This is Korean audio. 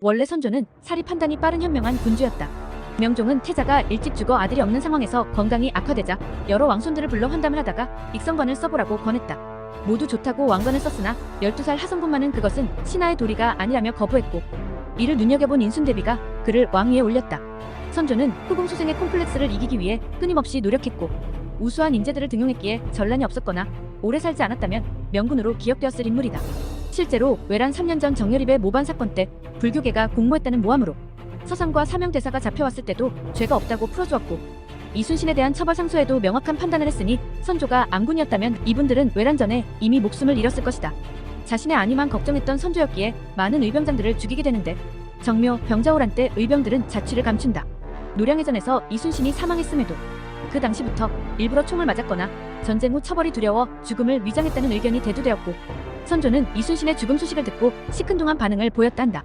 원래 선조는 사리 판단이 빠른 현명한 군주였다. 명종은 태자가 일찍 죽어 아들이 없는 상황에서 건강이 악화되자 여러 왕손들을 불러 환담을 하다가 익성관을 써보라고 권했다. 모두 좋다고 왕관을 썼으나 12살 하성군만은 그것은 신하의 도리가 아니라며 거부했고 이를 눈여겨본 인순대비가 그를 왕위에 올렸다. 선조는 후궁소생의 콤플렉스를 이기기 위해 끊임없이 노력했고 우수한 인재들을 등용했기에 전란이 없었거나 오래 살지 않았다면 명군으로 기억되었을 인물이다. 실제로 외란 3년 전 정여립의 모반 사건 때 불교계가 공모했다는 모함으로 서상과 사명대사가 잡혀왔을 때도 죄가 없다고 풀어주었고 이순신에 대한 처벌 상소에도 명확한 판단을 했으니 선조가 암군이었다면 이분들은 외란 전에 이미 목숨을 잃었을 것이다. 자신의 안위만 걱정했던 선조였기에 많은 의병장들을 죽이게 되는데 정묘 병자호란 때 의병들은 자취를 감춘다. 노량해전에서 이순신이 사망했음에도 그 당시부터 일부러 총을 맞았거나 전쟁 후 처벌이 두려워 죽음을 위장했다는 의견이 대두되었고 선조는 이순신의 죽음 소식을 듣고 시큰둥한 반응을 보였다 한다.